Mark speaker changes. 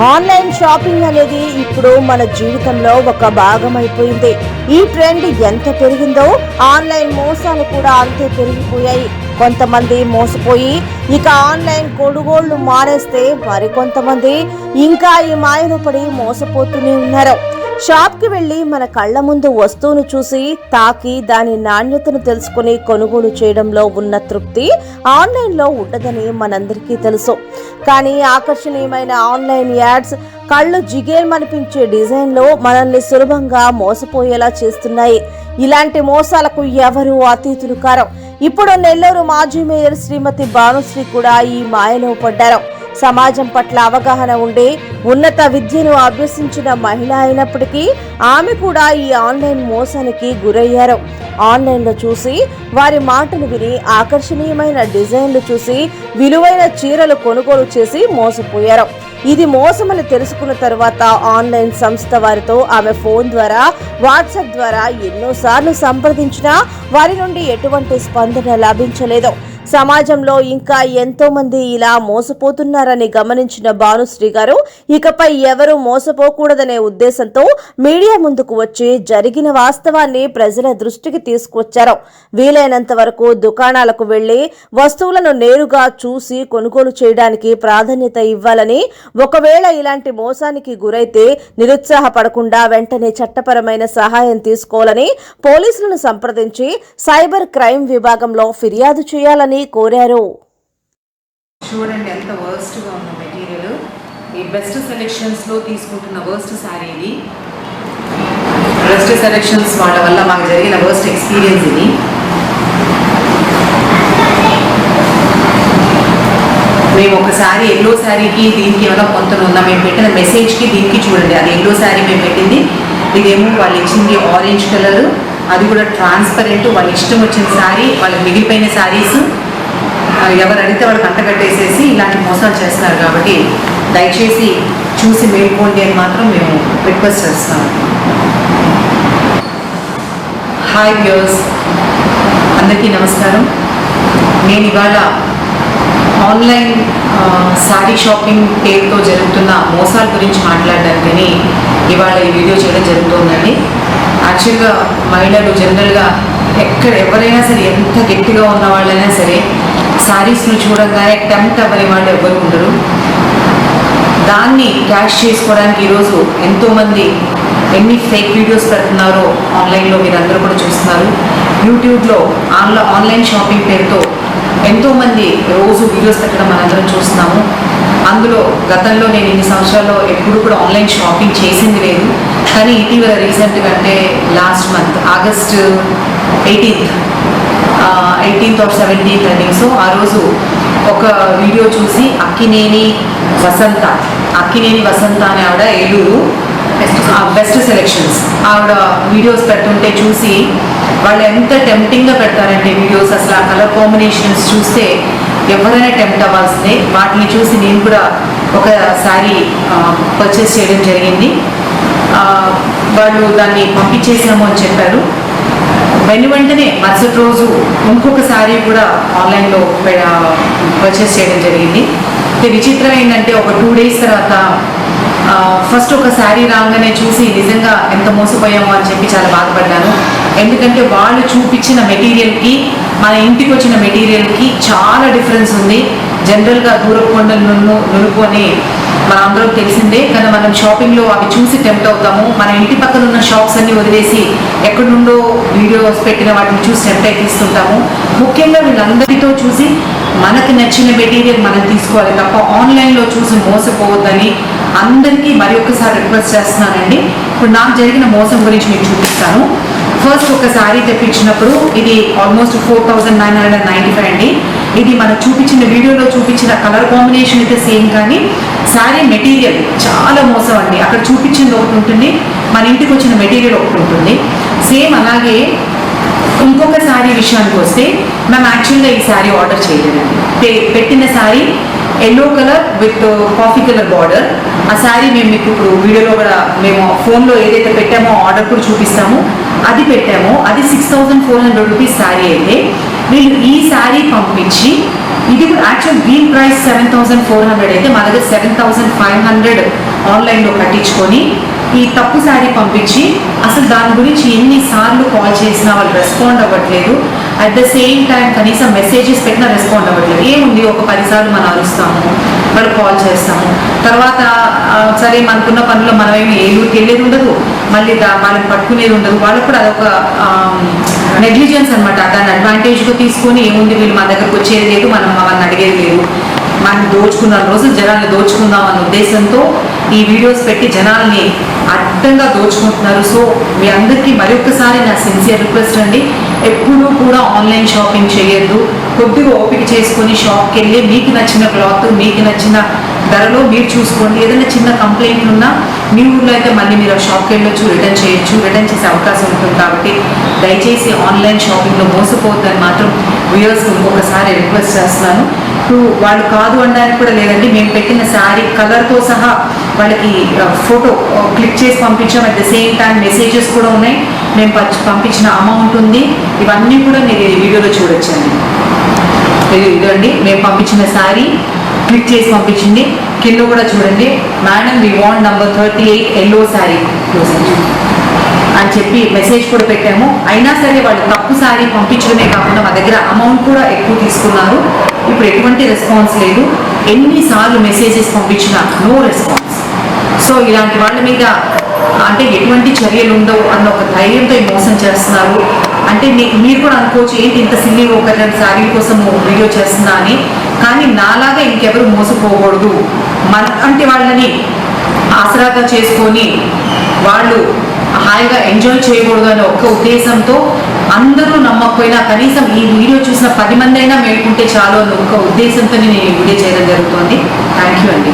Speaker 1: Online shopping అనేది ఇప్పుడు మన జీవితంలో ఒక భాగం అయిపోయింది ఈ ట్రెండ్ ఎంత పెరిగిందో ఆన్లైన్ మోసాలు కూడా అంతే పెరిగిపోయాయి. కొంతమంది మోసపోయి ఇక ఆన్లైన్ కొనుగోళ్ళు మానేస్తే మరికొంతమంది ఇంకా ఈ మాయలో పడి మోసపోతూనే ఉన్నారు. షాప్కి వెళ్ళి మన కళ్ళ ముందు వస్తువును చూసి తాకి దాని నాణ్యతను తెలుసుకుని కొనుగోలు చేయడంలో ఉన్న తృప్తి ఆన్లైన్లో ఉండదని మనందరికీ తెలుసు. కానీ ఆకర్షణీయమైన ఆన్లైన్ యాడ్స్ కళ్ళు జిగేల్మనిపించే డిజైన్లో మనల్ని సులభంగా మోసపోయేలా చేస్తున్నాయి. ఇలాంటి మోసాలకు ఎవరు అతీతులు కారం? ఇప్పుడు నెల్లూరు మాజీ మేయర్ శ్రీమతి భానుశ్రీ కూడా ఈ మాయలో పడ్డారు. సమాజం పట్ల అవగాహన ఉండే ఉన్నత విద్యను అభ్యసించిన మహిళ అయినప్పటికీ ఆమె కూడా ఈ ఆన్లైన్ మోసానికి గురయ్యారు. ఆన్లైన్లో చూసి వారి మాటలు విని ఆకర్షణీయమైన డిజైన్లు చూసి విలువైన చీరలు కొనుగోలు చేసి మోసపోయారు. ఇది మోసమని తెలుసుకున్న తర్వాత ఆన్లైన్ సంస్థ వారితో ఆమె ఫోన్ ద్వారా వాట్సాప్ ద్వారా ఎన్నోసార్లు సంప్రదించినా వారి నుండి ఎటువంటి స్పందన లభించలేదు. సమాజంలో ఇంకా ఎంతో మంది ఇలా మోసపోతున్నారని గమనించిన భానుశ్రీ గారు ఇకపై ఎవరు మోసపోకూడదనే ఉద్దేశంతో మీడియా ముందుకు వచ్చి జరిగిన వాస్తవాన్ని ప్రజల దృష్టికి తీసుకొచ్చారు వీలైనంత వరకు దుకాణాలకు వెళ్ళి వస్తువులను నేరుగా చూసి కొనుగోలు చేయడానికి ప్రాధాన్యత ఇవ్వాలని ఒకవేళ ఇలాంటి మోసానికి గురైతే నిరుత్సాహపడకుండా వెంటనే చట్టపరమైన సహాయం తీసుకోవాలని పోలీసులను సంప్రదించి సైబర్ క్రైమ్ విభాగంలో ఫిర్యాదు చేయాలని కోరారు.
Speaker 2: చూడండి ఎంత వర్స్ట్గా ఉన్న మెటీరియల్ ఈ బెస్ట్ సెలెక్షన్స్లో తీసుకుంటున్న వర్స్ట్ శారీ ఇది. బెస్ట్ సెలెక్షన్స్ వాళ్ళ వల్ల మాకు జరిగిన వర్స్ట్ ఎక్స్పీరియన్స్ ఇది. మేము ఒకసారి ఎల్లో శారీకి దీనికి ఏమైనా పొంతన ఉందా మేము పెట్టిన మెసేజ్కి దీనికి చూడండి. అది ఎల్లో శారీ మేము పెట్టింది. ఇదేమో వాళ్ళు ఇచ్చింది ఆరెంజ్ కలర్ అది కూడా ట్రాన్స్పరెంట్ వాళ్ళ ఇష్టం వచ్చిన శారీ వాళ్ళకి మిగిలిపోయిన శారీస్ ఎవరు అడిగితే వాళ్ళు కట్టగట్టేసేసి ఇలాంటి మోసాలు చేస్తున్నారు కాబట్టి దయచేసి చూసి మేల్కోండి అని మాత్రం మేము రిక్వెస్ట్ చేస్తున్నాం. హాయ్ వ్యూర్స్ అందరికీ నమస్కారం. నేను ఇవాళ ఆన్లైన్ శారీ షాపింగ్ పేరుతో జరుగుతున్న మోసాల గురించి మాట్లాడడానికని ఇవాళ ఈ వీడియో చేయడం జరుగుతుందండి. యాక్చువల్గా మహిళలు జనరల్గా ఎక్కడ ఎవరైనా సరే ఎంత గట్టిగా ఉన్న వాళ్ళైనా సరే శారీస్ను చూడగానే టెంప్ట్ అవ్వని వాళ్ళు ఎవరు ఉండరు. దాన్ని క్యాష్ చేసుకోవడానికి ఈరోజు ఎంతోమంది ఎన్ని ఫేక్ వీడియోస్ పెడుతున్నారో ఆన్లైన్లో మీరు అందరూ కూడా చూస్తున్నారు. యూట్యూబ్లో ఆన్లో ఆన్లైన్ షాపింగ్ పేరుతో ఎంతోమంది రోజు వీడియోస్ పెట్టడం మనందరం చూస్తున్నాము. అందులో గతంలో నేను ఇన్ని సంవత్సరాల్లో ఎప్పుడు కూడా ఆన్లైన్ షాపింగ్ చేసింది లేదు. కానీ ఇటీవల రీసెంట్గా అంటే last month August eighteenth eighteenth or seventeenth అని సో ఆ రోజు ఒక వీడియో చూసి అక్కినేని వసంత అక్కినేని వసంత అనే ఆవిడ ఏలూరు బెస్ట్ సెలెక్షన్స్ ఆవిడ వీడియోస్ పెడుతుంటే చూసి వాళ్ళు ఎంత టెంప్టింగ్గా పెడతారంటే వీడియోస్ అసలు ఆ కలర్ కాంబినేషన్స్ చూస్తే ఎవరైనా టెంప్ట్ అవ్వాల్సిందే. వాటిని చూసి నేను కూడా ఒక శారీ పర్చేస్ చేయడం జరిగింది. వాళ్ళు దాన్ని పంపించేసాము అని చెప్పారు. వెను వెంటనే మరుసటి రోజు ఇంకొక శారీ కూడా ఆన్లైన్లో పర్చేస్ చేయడం జరిగింది. అయితే విచిత్రం ఏంటంటే ఒక టూ డేస్ తర్వాత ఫస్ట్ ఒక శారీ రాగానే చూసి నిజంగా ఎంత మోసపోయామో అని చెప్పి చాలా బాధపడ్డాను. ఎందుకంటే వాళ్ళు చూపించిన మెటీరియల్కి మన ఇంటికి వచ్చిన మెటీరియల్కి చాలా డిఫరెన్స్ ఉంది. జనరల్గా దూరపు కొండల నున్ను నునుకొని మనందరం మన అందరం తెలిసిందే కానీ మనం షాపింగ్లో అవి చూసి టెంప్ట్ అవుతాము. మన ఇంటి పక్కన ఉన్న షాప్స్ అన్ని వదిలేసి ఎక్కడి నుండో వీడియోస్ పెట్టిన వాటిని చూసి టెంప్ట్ అయిస్తుంటాము ముఖ్యంగా వీళ్ళందరితో చూసి మనకి నచ్చిన మెటీరియల్ మనం తీసుకోవాలి తప్ప ఆన్లైన్లో చూసి మోసపోవద్దని అందరికీ మరి ఒక్కసారి రిక్వెస్ట్ చేస్తున్నానండి. ఇప్పుడు నాకు జరిగిన మోసం గురించి మీకు చూపిస్తాను. ఫస్ట్ ఒక శారీ తెప్పించినప్పుడు ఇది almost four thousand nine hundred and ninety five అండి. ఇది మనం చూపించిన వీడియోలో చూపించిన కలర్ కాంబినేషన్ అయితే సేమ్ కానీ శారీ మెటీరియల్ చాలా మోసం అండి. అక్కడ చూపించింది ఒకటి ఉంటుంది మన ఇంటికి వచ్చిన మెటీరియల్ ఒకటి ఉంటుంది. సేమ్ అలాగే ఇంకొక శారీ విషయానికి వస్తే మేము యాక్చువల్గా ఈ శారీ ఆర్డర్ చేయలేదండి. పెట్టిన sari yellow colour with coffee colour border ఆ శారీ మేము మీకు ఇప్పుడు వీడియోలో కూడా మేము ఫోన్లో ఏదైతే పెట్టామో ఆర్డర్ కూడా చూపిస్తాము. అది పెట్టాము. అది six thousand four hundred rupees sari అయితే వీళ్ళు ఈ శారీ పంపించి ఇది కూడా యాక్చువల్ దీని price seven thousand four hundred అయితే మా దగ్గర సెవెన్ థౌసండ్ ఫైవ్ హండ్రెడ్ ఆన్లైన్లో కట్టించుకొని ఈ తప్పు శారీ పంపించి అసలు దాని గురించి ఎన్నిసార్లు కాల్ చేసినా వాళ్ళు రెస్పాండ్ అవ్వట్లేదు. అట్ ద సేమ్ టైం కనీసం మెసేజెస్ పెట్టినా రెస్పాండ్ అవ్వట్లేదు. ఏముంది? ఒక పదిసార్లు మనం అరుస్తాము వాళ్ళు కాల్ చేస్తాము. తర్వాత సరే మనకున్న పనిలో మనం ఏమి ఊరికి వెళ్ళేది ఉండదు. మళ్ళీ వాళ్ళని పట్టుకునేది ఉండదు. వాళ్ళకు కూడా అదొక నెగ్లిజెన్స్ అనమాట దాన్ని అడ్వాంటేజ్గా తీసుకొని ఏముంది? వీళ్ళు మన దగ్గరకు వచ్చేది లేదు మనం వాళ్ళని అడిగేది లేదు. మనం దోచుకున్న రోజు జనాల్ని దోచుకుందాం అన్న ఉద్దేశంతో ఈ వీడియోస్ పెట్టి జనాల్ని అడ్డంగా దోచుకుంటున్నారు. సో మీ అందరికీ మరొకసారి నా సిన్సియర్ రిక్వెస్ట్ అండి. ఎప్పుడూ కూడా ఆన్లైన్ షాపింగ్ చేయొద్దు. కొద్దిగా ఓపిక చేసుకొని షాప్కి వెళ్ళి మీకు నచ్చిన క్లాత్ మీకు నచ్చిన ధరలో మీరు చూసుకోండి. ఏదైనా చిన్న కంప్లైంట్ ఉన్నా మీ ఊర్లో అయితే మళ్ళీ మీరు ఆ షాప్కి వెళ్ళొచ్చు రిటర్న్ చేయొచ్చు. రిటర్న్ చేసే అవకాశం ఉంటుంది కాబట్టి దయచేసి ఆన్లైన్ షాపింగ్లో మోసపోవద్దని మాత్రం వ్యూయర్స్కి ఇంకొకసారి రిక్వెస్ట్ చేస్తున్నాను. ఇప్పుడు వాళ్ళు కాదు అనడానికి కూడా లేదండి. మేము పెట్టిన శారీ కలర్తో సహా వాళ్ళకి ఫోటో క్లిక్ చేసి పంపించాం. At the same time messages కూడా ఉన్నాయి. మేము పంపించిన అమౌంట్ ఉంది. ఇవన్నీ కూడా మీరు వీడియోలో చూడొచ్చండి ఇదండి మేము పంపించిన శారీ క్లిక్ చేసి పంపించింది కింద కూడా చూడండి. Madam we want number thirty eight yellow sari అని చెప్పి మెసేజ్ కూడా పెట్టాము. అయినా సరే వాళ్ళు తప్పు శారీ పంపించడమే కాకుండా మా దగ్గర అమౌంట్ కూడా ఎక్కువ తీసుకున్నారు. ఇప్పుడు ఎటువంటి రెస్పాన్స్ లేదు. ఎన్నిసార్లు మెసేజెస్ పంపించినా నో రెస్పాన్స్ సో ఇలాంటి వాళ్ళ మీద అంటే ఎటువంటి చర్యలు ఉండవు అన్న ఒక ధైర్యంతో మోసం చేస్తున్నారు. అంటే మీ- మీరు కూడా అనుకోవచ్చు ఏంటి ఇంత సిల్లీ ఒక శారీ కోసం వీడియో చేస్తున్నా అని. కానీ నాలాగా ఇంకెవరు మోసపోకూడదు. మన అంటే వాళ్ళని ఆసరాగా చేసుకొని వాళ్ళు హాయిగా ఎంజాయ్ చేయకూడదు అనే ఒక్క ఉద్దేశంతో అందరూ నమ్మకపోయినా కనీసం ఈ వీడియో చూసిన పది మంది అయినా మేలుకుంటే చాలు అన్న ఒక ఉద్దేశంతో నేను ఈ వీడియో చేయడం జరుగుతుంది. థ్యాంక్ అండి.